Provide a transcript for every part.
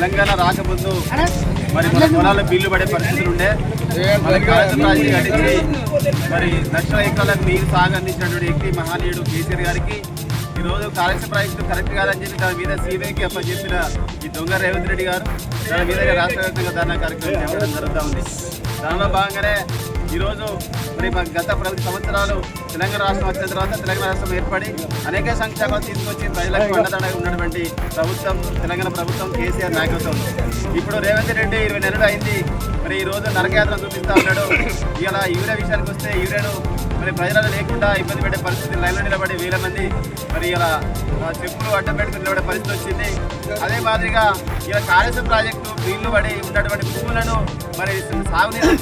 తెలంగాణ రాకముందు మరి మన పొలాల్లో బిల్లు పడే పరిస్థితులు ఉండే. మన కాళేశ్వర ప్రాజెక్టు కట్టించి మరి లక్షల ఎకరాలకు నీరు సాగు అందించినటువంటి వ్యక్తి మహానీయుడు కేసీఆర్ గారికి ఈ రోజు కాళేశ్వర ప్రాజెక్టు కరెక్ట్ కాదని చెప్పి దాని మీద సీబీఐకి అప్పచెప్పిన ఈ దొంగ రేవంత్ రెడ్డి గారు దాని మీద రాష్ట్ర వ్యాప్తంగా ధర్నా కార్యక్రమం చేపట్టడం జరుగుతూ ఉంది. దానిలో భాగంగానే ఈరోజు మరి మన గత పది సంవత్సరాలు తెలంగాణ రాష్ట్రం వచ్చిన తర్వాత తెలంగాణ రాష్ట్రం ఏర్పడి అనేక సంక్షేమాలు తీసుకొచ్చి ప్రజలకు అండదండగా ఉన్నటువంటి ప్రభుత్వం తెలంగాణ ప్రభుత్వం కేసీఆర్ నాయకత్వం. ఇప్పుడు రేవంత్ రెడ్డి ఇరవై నెలలు అయింది. మరి ఈ రోజు నరకయాత్ర చూపిస్తూ ఉన్నాడు. ఇలా యూరియా విషయానికి వస్తే యూరియాను మరి ప్రజలను లేకుండా ఇబ్బంది పెట్టే పరిస్థితి లైన్లో నిలబడి వేల మంది మరి ఇలా చెప్పులు అడ్డం పెట్టుకుని నిలబడే పరిస్థితి వచ్చింది. అదే మాదిరిగా ఇలా కాళేశ్వరం ప్రాజెక్టు నీళ్ళు పడి ఉన్నటువంటి భూములను మరి సాగునీరు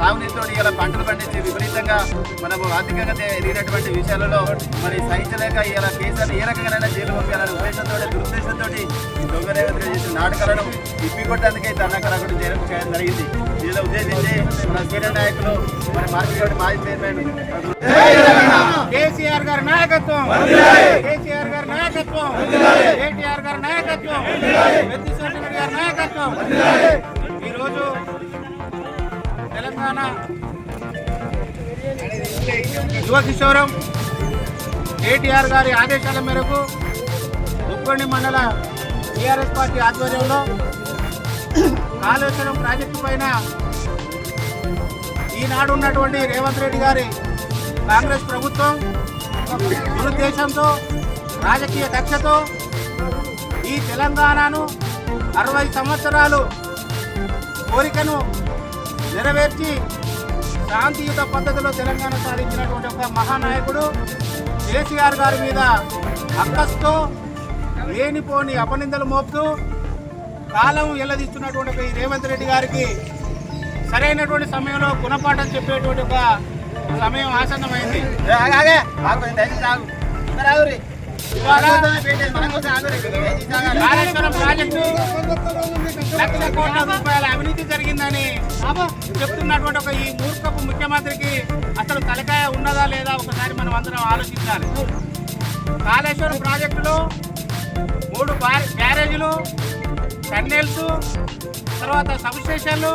సాగునీరుతో ఇలా పంటలు పండించి విపరీతంగా మనము ఆర్థికంగా ఎదిగినటువంటి విషయాలలో మరి సహించలేక ఇలా కేసీఆర్ ఏ రకంగానైనా జైలు పంపించాలనే ఉద్దేశంతో దురుద్దేశంతో ఈ దొంగ రేవంత్ చేసిన నాటకాలను ఇప్పికొట్టడానికి ధర్నాకరణ చేయడం చేయడం జరిగింది. దీనిలో ఉద్దేశించి మన సీనియర్ నాయకులు మరి మార్కెట్ మాజీ చైర్మన్ కేసీఆర్ గారి నాయకత్వం. కేసీఆర్ గారి నాయకత్వం. కేటీఆర్ గారి నాయకత్వం. గారి నాయకత్వం. ఈరోజు తెలంగాణ. యువ కేటీఆర్ గారి ఆదేశాల మేరకు ఉప్పండి మండల టీఆర్ఎస్ పార్టీ ఆధ్వర్యంలో కాళేశ్వరం ప్రాజెక్టు పైన ఈనాడు ఉన్నటువంటి రేవంత్ రెడ్డి గారి కాంగ్రెస్ ప్రభుత్వం దురుద్దేశంతో రాజకీయ కక్షతో ఈ తెలంగాణను అరవై సంవత్సరాలు కోరికను నెరవేర్చి శాంతియుత పద్ధతిలో తెలంగాణ సాధించినటువంటి ఒక మహానాయకుడు కేసీఆర్ గారి మీద అక్కస్తో లేనిపోని అపనిందలు మోపుతూ కాలం ఎల్లదీస్తున్నటువంటి ఒక ఈ రేవంత్ రెడ్డి గారికి సరైనటువంటి సమయంలో గుణపాఠం చెప్పేటువంటి ఒక సమయం ఆసన్నమైంది. ఇవాళ కాళేశ్వరం ప్రాజెక్టు లక్షల కోట్ల రూపాయల అవినీతి జరిగిందని చెప్తున్నటువంటి ఒక ఈ మూర్ఖపు ముఖ్యమంత్రికి అసలు తలకాయ ఉన్నదా లేదా ఒకసారి మనం అందరం ఆలోచించాలి. కాళేశ్వరం ప్రాజెక్టులో మూడు బ్యారేజీలు టన్నెల్స్ తర్వాత సబ్స్టేషన్లు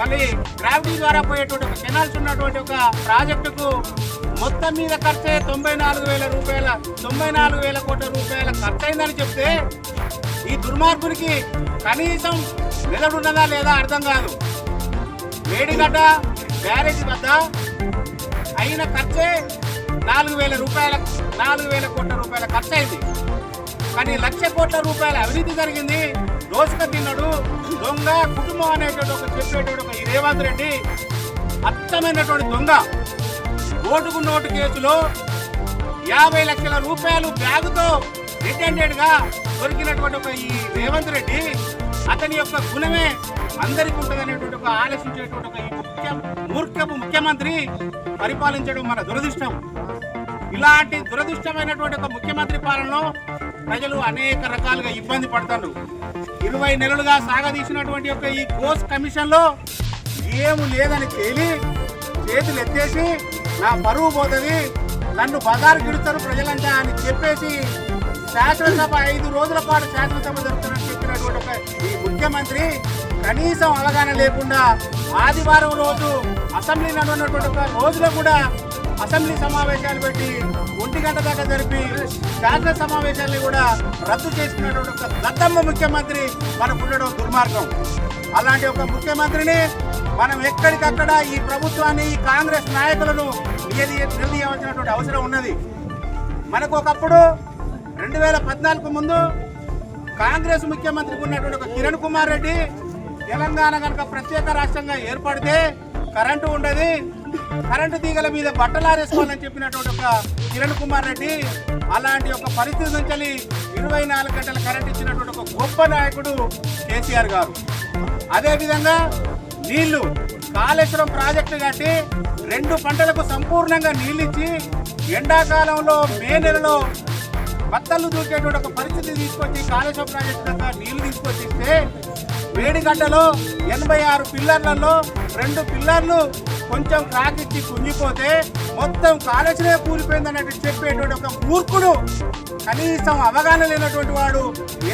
మళ్ళీ గ్రావిటీ ద్వారా పోయేటువంటి ఒక కెనాల్స్ ఉన్నటువంటి ఒక ప్రాజెక్టుకు మొత్తం మీద ఖర్చే తొంభై నాలుగు వేల రూపాయల తొంభై నాలుగు వేల కోట్ల రూపాయల ఖర్చు అయిందని చెప్తే ఈ దుర్మార్గునికి కనీసం నిలబడున్నదా లేదా అర్థం కాదు. వేడిగడ్డ బ్యారేజ్ వద్ద అయిన ఖర్చే నాలుగు వేల రూపాయల నాలుగు వేల కోట్ల రూపాయల ఖర్చు అయింది కానీ లక్ష కోట్ల రూపాయల అవినీతి జరిగింది. రోజుక తిన్నాడు దొంగ కుటుంబం అనేటువంటి ఒక చెప్పేటువంటి ఒక రేవంత్ రెడ్డి అచ్చమైనటువంటి దొంగ. నోటుకు నోటు కేసులో యాభై లక్షల రూపాయలు బ్యాగుతో రిటెండెడ్గా దొరికినటువంటి ఒక ఈ రేవంత్ రెడ్డి అతని యొక్క గుణమే అందరికీ ఉంటుందనేటువంటి ఒక ఆలోచించేటువంటి ఒక ఈ ముఖ్య మూర్ఖపు ముఖ్యమంత్రి పరిపాలించడం మన దురదృష్టం. ఇలాంటి దురదృష్టమైనటువంటి ఒక ముఖ్యమంత్రి పాలనలో ప్రజలు అనేక రకాలుగా ఇబ్బంది పడతారు ఇరవై నెలలుగా సాగదీసినటువంటి యొక్క ఈ కోర్స్ కమిషన్లో ఏము లేదని తేలి చేతులు ఎత్తేసి నా పరువు పోతుంది. నన్ను బజారు గిడుతారు ప్రజలంతా అని చెప్పేసి శాసనసభ ఐదు రోజుల పాటు శాసనసభ జరుగుతున్నట్టు చెప్పినటువంటి ఈ ముఖ్యమంత్రి కనీసం అవగాహన లేకుండా ఆదివారం రోజు అసెంబ్లీ నడున్నటువంటి ఒక రోజులో కూడా అసెంబ్లీ సమావేశాలు పెట్టి ఒంటి గంట దాకా జరిపి శాసన సమావేశాన్ని కూడా రద్దు చేసుకున్నటువంటి ఒక దత్తమ్మ ముఖ్యమంత్రి మనకు ఉండడం దుర్మార్గం. అలాంటి ఒక ముఖ్యమంత్రిని మనం ఎక్కడికక్కడ ఈ ప్రభుత్వాన్ని ఈ కాంగ్రెస్ నాయకులను నిలదీ నిలదీయవలసినటువంటి అవసరం ఉన్నది. మనకు ఒకప్పుడు రెండు వేల పద్నాలుగు ముందు కాంగ్రెస్ ముఖ్యమంత్రికి ఉన్నటువంటి ఒక కిరణ్ కుమార్ రెడ్డి తెలంగాణ కనుక ప్రత్యేక రాష్ట్రంగా ఏర్పడితే కరెంటు ఉండదు కరెంటు తీగల మీద బట్టలారేసుకోవాలని చెప్పినటువంటి ఒక కిరణ్ కుమార్ రెడ్డి అలాంటి ఒక పరిస్థితి నుంచి ఇరవై నాలుగు గంటల కరెంట్ ఇచ్చినటువంటి ఒక గొప్ప నాయకుడు కేసీఆర్ గారు. అదేవిధంగా నీళ్ళు కాళేశ్వరం ప్రాజెక్టు కట్టి రెండు పంటలకు సంపూర్ణంగా నీళ్ళు ఇచ్చి ఎండాకాలంలో మే నెలలో బత్తలు దూకేటువంటి ఒక పరిస్థితి తీసుకొచ్చి కాళేశ్వరం ప్రాజెక్టు కనుక నీళ్ళు తీసుకొచ్చిస్తే వేడిగడ్డలో ఎనభై ఆరు పిల్లర్లలో రెండు పిల్లర్లు కొంచెం కాకిచ్చి కుంగిపోతే మొత్తం కాలేజీనే కూలిపోయింది అన్నట్టు చెప్పేటువంటి ఒక మూర్ఖుడు కనీసం అవగాహన లేనటువంటి వాడు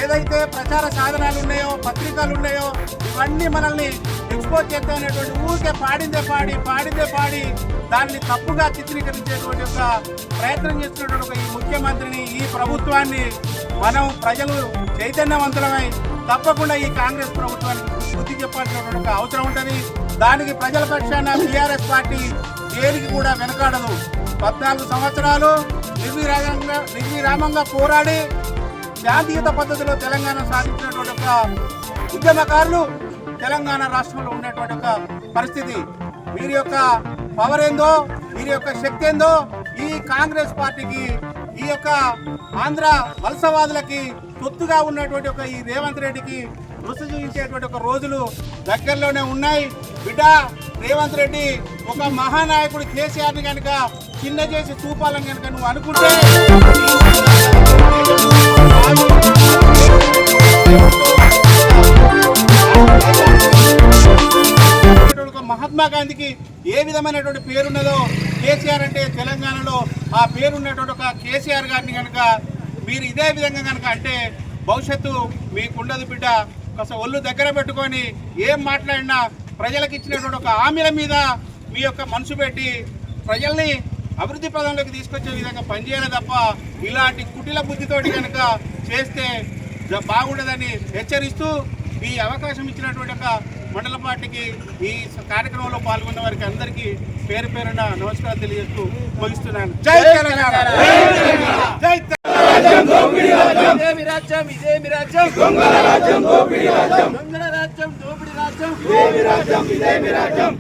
ఏదైతే ప్రచార సాధనాలు ఉన్నాయో పత్రికలు ఉన్నాయో ఇవన్నీ మనల్ని ఎక్స్పోజ్ చేస్తామనేటువంటి ఊరికే పాడిందే పాడి పాడిందే పాడి దాన్ని తప్పుగా చిత్రీకరించేటువంటి ఒక ప్రయత్నం చేస్తున్నటువంటి ఒక ఈ ముఖ్యమంత్రిని ఈ ప్రభుత్వాన్ని మనం ప్రజలు చైతన్యవంతులమై తప్పకుండా ఈ కాంగ్రెస్ ప్రభుత్వానికి బుద్ధి చెప్పాల్సినటువంటి ఒక అవసరం ఉంటుంది. దానికి ప్రజల పక్షాన టీఆర్ఎస్ పార్టీ దేనికి కూడా వెనకాడదు. పద్నాలుగు సంవత్సరాలు నిర్విరామంగా నిర్విరామంగా పోరాడి శాంతియుత పద్ధతిలో తెలంగాణ సాధించినటువంటి ఒక ఉద్యమకారులు తెలంగాణ రాష్ట్రంలో ఉన్నటువంటి ఒక పరిస్థితి. వీరి యొక్క పవర్ ఏందో వీరి యొక్క శక్తి ఏందో ఈ కాంగ్రెస్ పార్టీకి ఈ యొక్క ఆంధ్ర వలసవాదులకి తొత్తుగా ఉన్నటువంటి ఒక ఈ రేవంత్ రెడ్డికి రుచి చూపించేటువంటి ఒక రోజులు దగ్గరలోనే ఉన్నాయి. బిడ్డ రేవంత్ రెడ్డి ఒక మహానాయకుడు కేసీఆర్ని కనుక చిన్న చేసి చూపాలని కనుక నువ్వు అనుకుంటే మహాత్మా గాంధీకి ఏ విధమైనటువంటి పేరున్నదో కేసీఆర్ అంటే తెలంగాణలో ఆ పేరున్నటువంటి ఒక కేసీఆర్ గారిని కనుక మీరు ఇదే విధంగా కనుక అంటే భవిష్యత్తు మీకుండదు బిడ్డ. కాస్త ఒళ్ళు దగ్గర పెట్టుకొని ఏం మాట్లాడినా ప్రజలకు ఇచ్చినటువంటి ఒక హామీల మీద మీ యొక్క మనసు పెట్టి ప్రజల్ని అభివృద్ధి పదంలోకి తీసుకొచ్చే విధంగా పనిచేయాలి తప్ప ఇలాంటి కుటిల బుద్ధితోటి కనుక చేస్తే బాగుండదని హెచ్చరిస్తూ ఈ అవకాశం ఇచ్చినటువంటి ఒక మండల పార్టీకి ఈ కార్యక్రమంలో పాల్గొన్న వారికి అందరికీ పేరు పేరున నమస్కారం తెలియజేస్తూ ముగిస్తున్నాను. జై తెలంగాణ! జై రాజ్యం ఇదేమి రాజ్యం. రాజ్యం.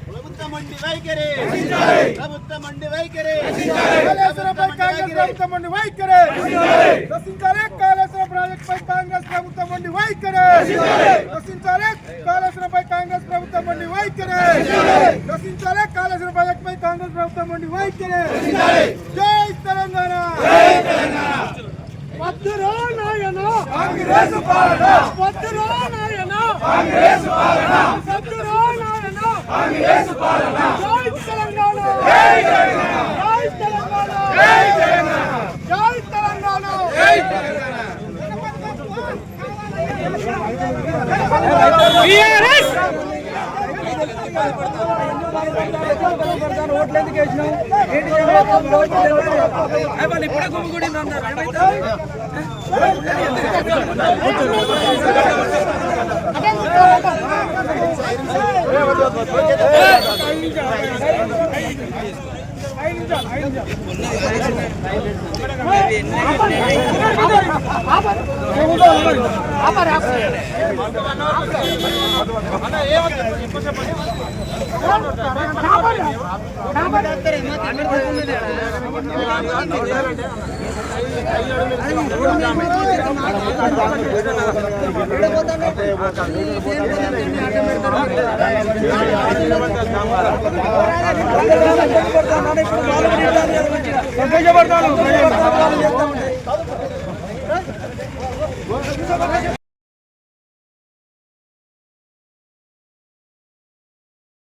మండి వైఖరి. ప్రభుత్వం మండి వైఖరి. ప్రభుత్వం ఉండి వైఖరి. రచించాలి కాళేశ్వరం ప్రాజెక్ట్ పై కాంగ్రెస్ ప్రభుత్వం ఉండి వైఖరి. రచించాలి కాళేశ్వరంపై కాంగ్రెస్ ప్రభుత్వం ఉండి వైఖరి. రచించాలి కాళేశ్వరం ప్రాజెక్ట్ పై కాంగ్రెస్ ప్రభుత్వం ఉండి వైఖరి. జై తెలంగాణ. వద్దురా నాయన. కాంగ్రెస్ పాలన. వద్దురా నాయన. కాంగ్రెస్ పాలన. కాంగ్రెస్ పాలన. జై తెలంగాణ! జై తెలంగాణ. జై తెలంగాణ! జై తెలంగాణ. జై ఇప్పుడే గుమ్మిగూడింది అన్నారు આભાર. తెలంగాణ